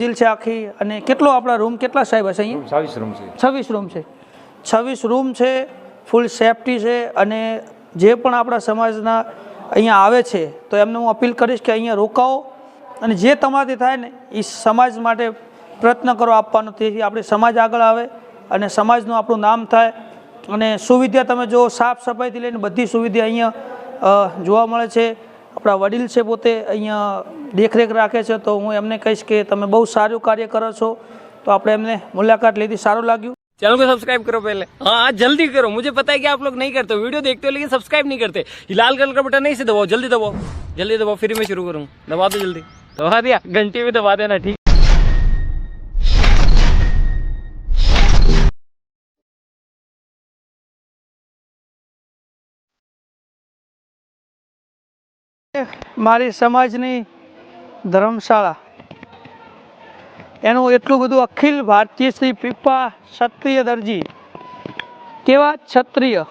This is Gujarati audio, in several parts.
મંજિલ છે આખી અને કેટલો આપણા રૂમ કેટલા સાહેબ હશે અહીંયા? છવ્વીસ રૂમ છે. છવ્વીસ રૂમ છે. છવ્વીસ રૂમ છે ફૂલ સેફટી છે અને જે પણ આપણા સમાજના અહીંયા આવે છે તો એમને હું અપીલ કરીશ કે અહીંયા રોકાઓ અને જે તમારાથી થાય ને એ સમાજ માટે પ્રયત્ન કરો આપવાનો તેથી આપણે સમાજ આગળ આવે અને સમાજનું આપણું નામ થાય અને સુવિધા તમે જો સાફ સફાઈથી લઈને બધી સુવિધા અહીંયા જોવા મળે છે. આપણા વડીલ છે પોતે અહીંયા દેખરેખ રાખે છે તો હું એમને કહીશ કે તમે બહુ સારું કાર્ય કરો છો તો આપણે એમને મુલાકાત લીધી સારું લાગ્યું चैनल को सब्सक्राइब करो पहले हाँ हाँ जल्दी करो मुझे पता है कि आप लोग नहीं करते हो वीडियो देखते हो लेकिन सब्सक्राइब नहीं करते ये लाल कलर का बटन नहीं से दबाओ जल्दी दबाओ जल्दी दबाओ फिर मैं शुरू करूँ दबा दो जल्दी दबा दिया घंटे में दबा देना ठीक મારી સમાજની ધર્મશાળા. એનું એટલું બધું અખિલ ભારતીય શ્રી પીપા ક્ષત્રિય દરજી. કેવા ક્ષત્રિય?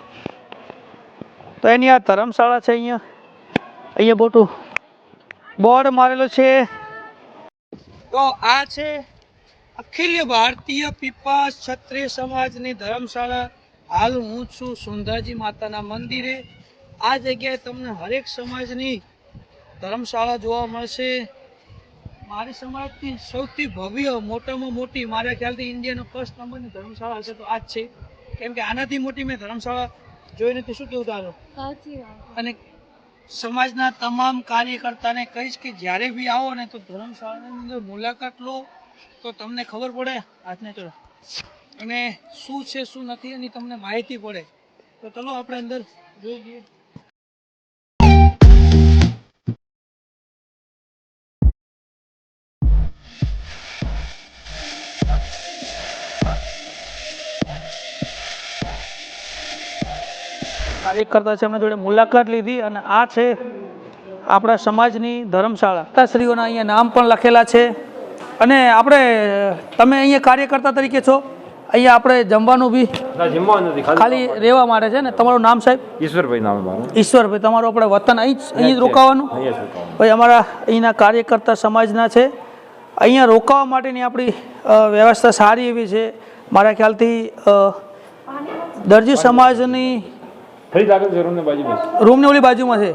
તો એની આ ધર્મશાળા છે અહીંયા. અહીંયા મોટું બોર્ડ મારેલો છે. તો આ છે અખિલ ભારતીય પીપા ક્ષત્રિય સમાજની ધર્મશાળા. હાલ હું છું સુંધાજી માતાના મંદિરે. આ જગ્યાએ તમને હરેક સમાજની ધર્મશાળા જોવા મળશે. મારી સમાજની સૌથી ભવ્ય મોટામાં મોટી મારા ખ્યાલથી ઇન્ડિયાનો ફર્સ્ટ નંબરની ધર્મશાળા હશે તો આ જ છે. કેમ કે આનાથી મોટી મેં ધર્મશાળા જોઈ નથી શું કેવું તારું? અને સમાજના તમામ કાર્યકર્તાને કહીશ કે જ્યારે બી આવો ને તો ધર્મશાળાની અંદર મુલાકાત લો તો તમને ખબર પડે આજને ચલો અને શું છે શું નથી એની તમને માહિતી પડે. તો ચલો આપણે અંદર જોઈ લઈએ. કાર્યકર્તા છે એમના જોડે મુલાકાત લીધી અને આ છે આપણા સમાજની ધર્મશાળા. માતાશ્રીઓના અહીંયા નામ પણ લખેલા છે. અને આપણે તમે અહીંયા કાર્યકર્તા તરીકે છો. અહીંયા આપણે જમવાનું બી જમવાનું ખાલી રહેવા માટે છે ને? તમારું નામ સાહેબ? ઈશ્વરભાઈ નામ મારું. ઈશ્વરભાઈ તમારું આપણે વતન અહીં જ અહીં જ રોકાવાનું. ભાઈ અમારા અહીંના કાર્યકર્તા સમાજના છે. અહીંયા રોકાવા માટેની આપણી વ્યવસ્થા સારી એવી છે. મારા ખ્યાલથી દરજી સમાજની ફરી આગળ છે રૂમની બાજુમાં. રૂમની ઓલી બાજુમાં છે.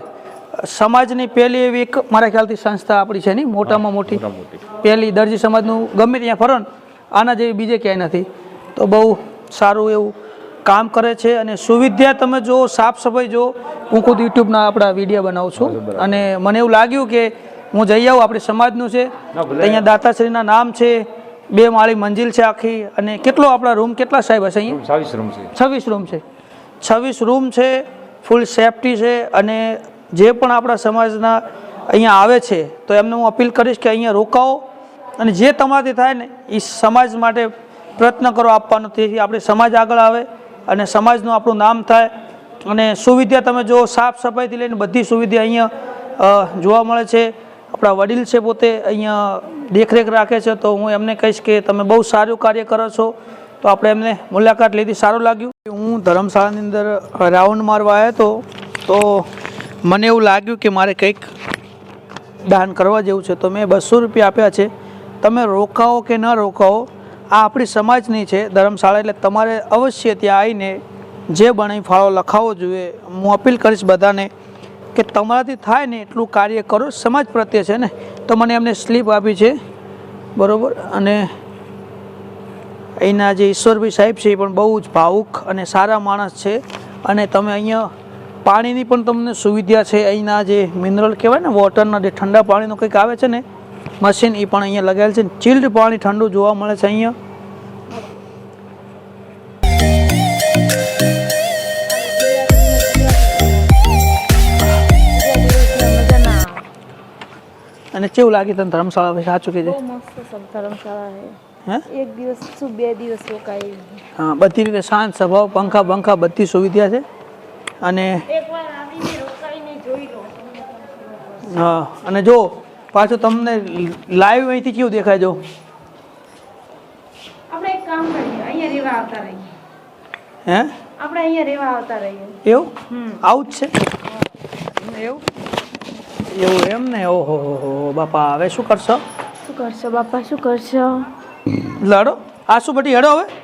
સમાજની પહેલી એવી એક મારા ખ્યાલથી સંસ્થા આપણી છે ને મોટામાં મોટી. પહેલી દરજી સમાજનું ગમે ત્યાં ફરો આના જેવી બીજે ક્યાંય નથી. તો બહુ સારું એવું કામ કરે છે અને સુવિધા તમે જો સાફ સફાઈ જો હું ખુદ યુટ્યુબના આપણા વીડિયો બનાવું છું. અને મને એવું લાગ્યું કે હું જઈ આવું આપણી સમાજનું છે. અહીંયા દાતાશ્રીના નામ છે બે માળી મંજિલ છે આખી અને કેટલો આપણા રૂમ કેટલા સાહેબ હશે અહીંયા? છવ્વીસ રૂમ છે. છવ્વીસ રૂમ છે. છવ્વીસ રૂમ છે ફૂલ સેફટી છે અને જે પણ આપણા સમાજના અહીંયા આવે છે, તો એમને હું અપીલ કરીશ કે અહીંયા રોકાઓ અને જે તમારાથી થાય ને એ સમાજ માટે પ્રયત્ન કરો આપવાનો, તેથી આપણે સમાજ આગળ આવે અને સમાજનું આપણું નામ થાય અને સુવિધા તમે જો સાફ સફાઈથી લઈને બધી સુવિધા અહીંયા જોવા મળે છે. આપણા વડીલ છે પોતે અહીંયા દેખરેખ રાખે છે, તો હું એમને કહીશ કે તમે બહુ સારું કાર્ય કરો છો, તો આપણે એમને મુલાકાત લીધી, સારું લાગ્યું. ધર્મશાળાની અંદર રાઉન્ડ મારવા આવ્યો હતો તો મને એવું લાગ્યું કે મારે કંઈક દાન કરવા જેવું છે. તો મેં બસો રૂપિયા આપ્યા છે. તમે રોકાઓ કે ન રોકાઓ, આ આપણી સમાજની છે ધર્મશાળા, એટલે તમારે અવશ્ય ત્યાં આવીને જે બને ફાળો લખાવવો જોઈએ. હું અપીલ કરીશ બધાને કે તમારાથી થાય ને એટલું કાર્ય કરો. સમાજ પ્રત્યે છે ને, તો મને એમને સ્લીપ આપી છે. બરાબર? અને અહીંના જે ઈશ્વરભાઈ સાહેબ છે એ પણ બહુ જ ભાવુક અને સારા માણસ છે. અને તમે અહીંયા પાણીની પણ તમને સુવિધા છે. અહીંના જે મિનરલ કહેવાય ને વોટરના જે ઠંડા પાણીનું કંઈક આવે છે ને મશીન એ પણ અહીંયા લગાવેલ છે. ચિલ્ડ પાણી ઠંડુ જોવા મળે છે અહીંયા. અને કેવું લાગે તને ધર્મશાળા સાચું કે ધર્મશાળા હે? એક દિવસ શું બે દિવસ રોકાય હા બધી રીતે શાંત સ્વભાવ પંખા પંખા બધી સુવિધા છે. અને એકવાર આવીને રોકાઈને જોઈ લો. હા અને જો પાછું તમને લાઈવ અહીંથી કેવું દેખાય જો? આપણે એક કામ કરીએ અહીંયા રહેવા આવતા રહીએ. હે? આપણે અહીંયા રહેવા આવતા રહીએ. એવું? આવું જ છે? એવું? એવું એમ ને? ઓહો હો હો બાપા હવે શું કરશો? શું કરશો બાપા શું કરશો? લડો? આ શું બટી હેડો હવે.